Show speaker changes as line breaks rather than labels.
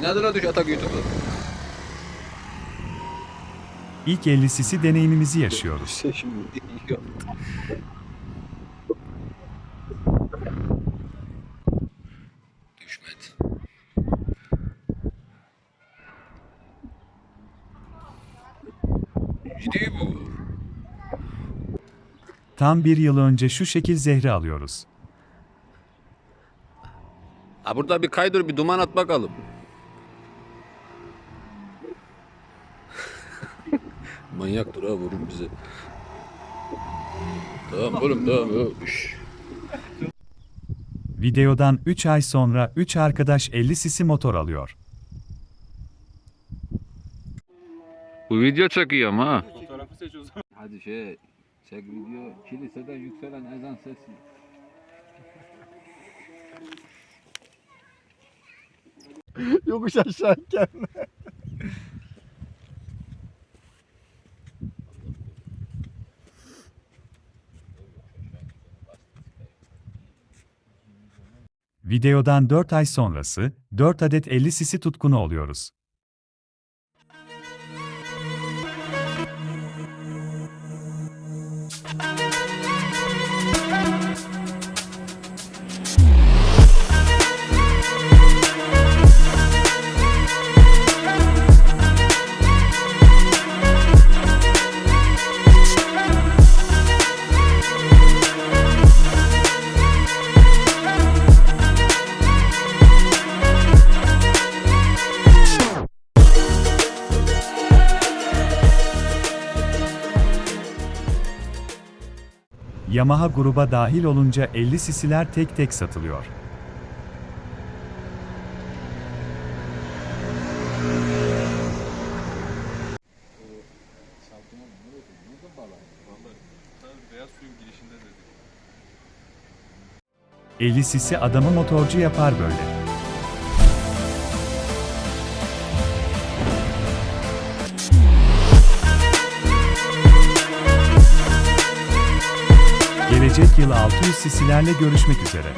İnadına düş atak YouTube'da.
İlk 50 sisi deneyimimizi yaşıyoruz.
Sen şimdi. Düşmedi. Ciddi bu.
Tam bir yıl önce şu şekil zehri alıyoruz.
Ha burada bir kaydır bir duman at bakalım. Manyaktır ha vurun bizi. Tamam oğlum tamam. ya. Üş.
Videodan 3 ay sonra 3 arkadaş 50 sisi motor alıyor.
Bu video çekiyor ama ha.
Fotoğrafı seç o zaman.
Hadi şey çek video kiliseden yükselen ezan sesi.
Yokuş aşağı gelme.
Videodan 4 ay sonrası 4 adet 50 sisi tutkunu oluyoruz. Yamaha gruba dahil olunca 50 sisiler tek tek satılıyor. 50 sisi adamı motorcu yapar böyle. Gelecek yıl 600 sisilerle görüşmek üzere.